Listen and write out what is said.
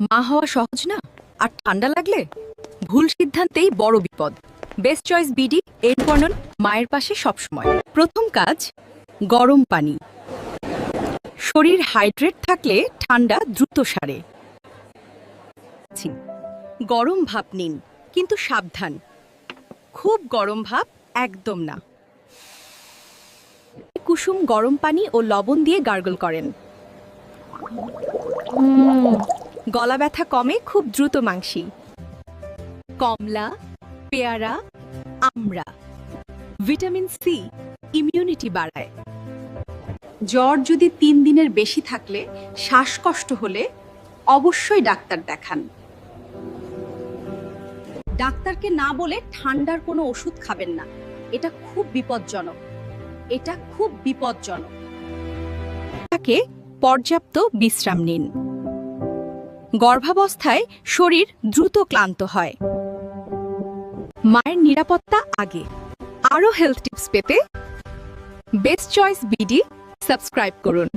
মা হওয়া সহজ না? আর ঠান্ডা লাগলে? ভুল সিদ্ধান্তেই বড় বিপদ। বেস্ট চয়েস বিডি, এর বর্ণন মায়ের পাশে সবসময়। প্রথম কাজ, গরম পানি। শরীর হাইড্রেট থাকলে ঠান্ডা দ্রুত সারে। গরম ভাপ নিন, কিন্তু সাবধান। খুব গরম ভাব একদম না। কুসুম গরম পানি ও লবণ দিয়ে গার্গল করেন। গলা ব্যথা কমে খুব দ্রুত মাংসি। কমলা, পেয়ারা, আমড়া। ভিটামিন সি ইমিউনিটি বাড়ায়। জ্বর যদি তিন দিনের বেশি থাকলে শ্বাসকষ্ট হলে অবশ্যই ডাক্তার দেখান। ডাক্তারকে না বলে ঠান্ডার কোনো ওষুধ খাবেন না। এটা খুব বিপজ্জনক। এটা খুব বিপজ্জনক। তাকে পর্যাপ্ত বিশ্রাম নিন। গর্ভাবস্থায় শরীর দ্রুত ক্লান্ত হয়। মায়ের নিরাপত্তা আগে। আরও হেলথ টিপস পেতে বেস্ট চয়েস বিডি সাবস্ক্রাইব করুন।